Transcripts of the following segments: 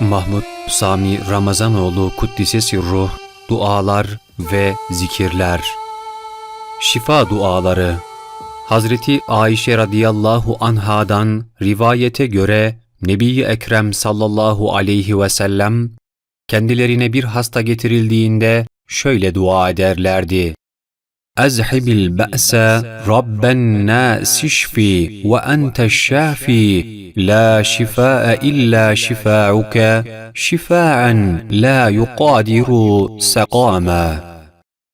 Mahmud Sami Ramazanoğlu Kuddisesi Ruh Dualar ve Zikirler Şifa Duaları Hazreti Ayşe radıyallahu anhadan rivayete göre Nebi Ekrem sallallahu aleyhi ve sellem kendilerine bir hasta getirildiğinde şöyle dua ederlerdi. أذهب البأس رب الناس اشفي وأنت الشافي لا شفاء إلا شفاعك شفاء لا يقادر سقاما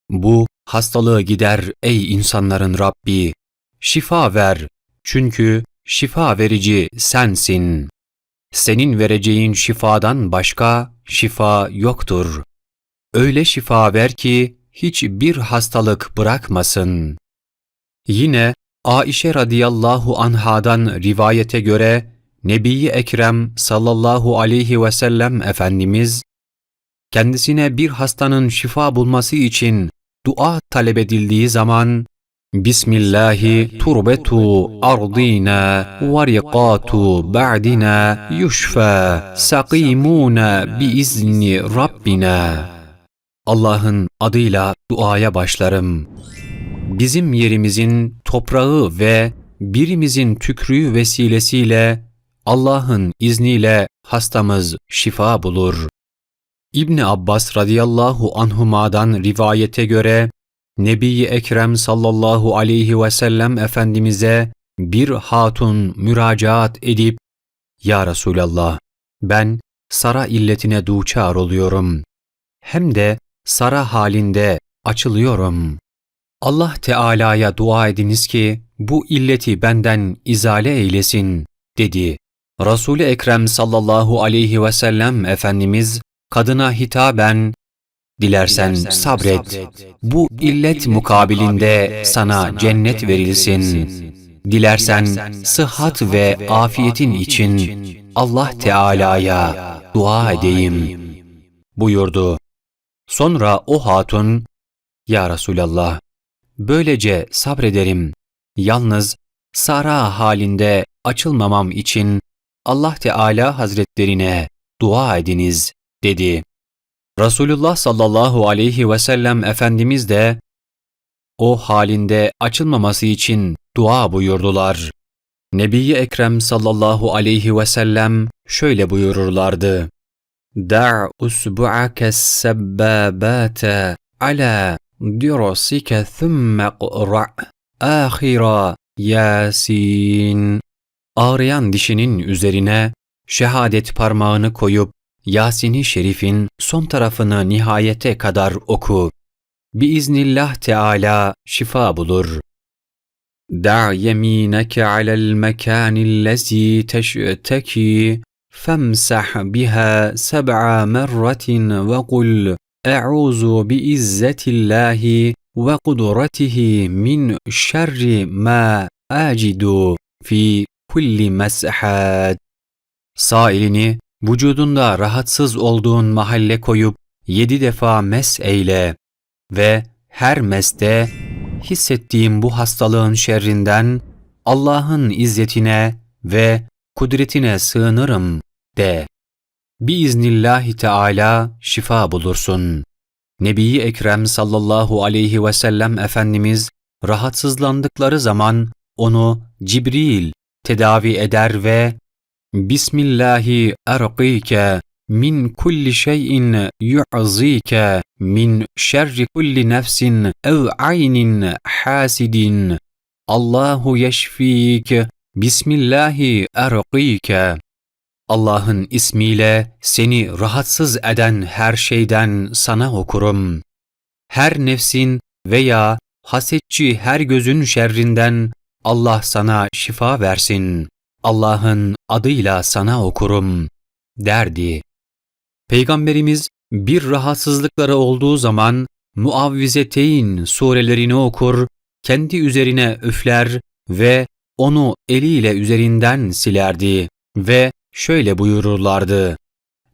Bu hastalığı gider ey insanların Rabbi. Şifa ver. Çünkü şifa verici sensin. Senin vereceğin şifadan başka şifa yoktur. Öyle şifa ver ki hiçbir hastalık bırakmasın. Yine Aişe radıyallahu anhadan rivayete göre Nebi Ekrem sallallahu aleyhi ve sellem Efendimiz kendisine bir hastanın şifa bulması için dua talep edildiği zaman Bismillahi turbetu ardina ve riqatu ba'dina yushfa sakimuna biizni Rabbina Allah'ın adıyla duaya başlarım. Bizim yerimizin toprağı ve birimizin tükrüğü vesilesiyle Allah'ın izniyle hastamız şifa bulur. İbn Abbas radıyallahu anhuma'dan rivayete göre Nebi Ekrem sallallahu aleyhi ve sellem efendimize bir hatun müracaat edip Ya Resulallah ben sara illetine duçar oluyorum. Hem de sara halinde açılıyorum. Allah Teala'ya dua ediniz ki bu illeti benden izale eylesin dedi. Resul-i Ekrem sallallahu aleyhi ve sellem Efendimiz kadına hitaben Dilersen sabret. Bu illet mukabilinde sana cennet verilsin. Dilersen sıhhat ve afiyetin için Allah Teala'ya dua edeyim buyurdu. Sonra o hatun, Ya Resulallah, böylece sabrederim. Yalnız sara halinde açılmamam için Allah Teala Hazretlerine dua ediniz, dedi. Resulullah sallallahu aleyhi ve sellem Efendimiz de o halinde açılmaması için dua buyurdular. Nebi Ekrem sallallahu aleyhi ve sellem şöyle buyururlardı. دع أسبوعك السبابات على درسك ثم اقرأ آخر Yasin. Ağrıyan dişinin üzerine şehadet parmağını koyup Yasin-i Şerif'in son tarafını nihayete kadar oku. Biiznillah Teala şifa bulur. دع يمينك على المكان الذي تشتكي فامسح بها سبع مرة وقل أعوذ بإزة الله وقدرته من شر ما أجد في kulli meshat. Sağ elini vücudunda rahatsız olduğun mahalle koyup yedi defa mes eyle ve her meste hissettiğim bu hastalığın şerrinden Allah'ın izzetine ve kudretine sığınırım de. Biiznillahi Teala şifa bulursun. Nebi Ekrem sallallahu aleyhi ve sellem Efendimiz rahatsızlandıkları zaman onu Cibril tedavi eder ve Bismillahi erqike min kulli şeyin yu'zike min şerri kulli nefsin ev aynin hasidin Allahu yeşfik Bismillahi erqike Allah'ın ismiyle seni rahatsız eden her şeyden sana okurum. Her nefsin veya hasetçi her gözün şerrinden Allah sana şifa versin. Allah'ın adıyla sana okurum derdi. Peygamberimiz bir rahatsızlıkları olduğu zaman Muavvizeteyn surelerini okur, kendi üzerine üfler ve onu eliyle üzerinden silerdi ve şöyle buyururlardı.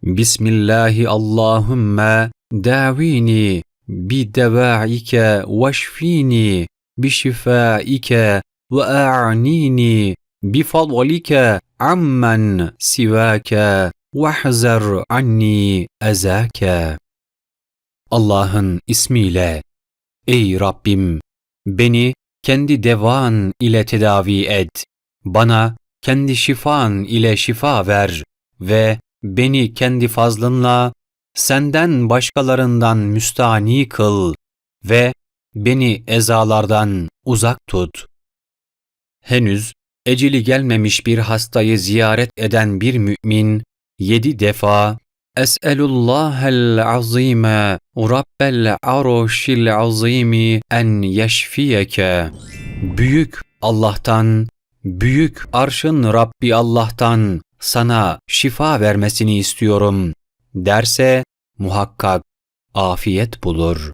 Bismillahi Allahümme davini bi devaike veşfini bi şifaike ve a'nini bi fadlike ammen sivake vahzer anni ezake. Allah'ın ismiyle Ey Rabbim! Beni kendi devan ile tedavi et. Bana kendi şifan ile şifa ver ve beni kendi fazlınla senden başkalarından müstani kıl ve beni ezalardan uzak tut. Henüz eceli gelmemiş bir hastayı ziyaret eden bir mümin yedi defa Es'elullahel azime Rabbel arşil azimi en yeşfiyeke Büyük Allah'tan, büyük arşın Rabbi Allah'tan sana şifa vermesini istiyorum derse muhakkak afiyet bulur.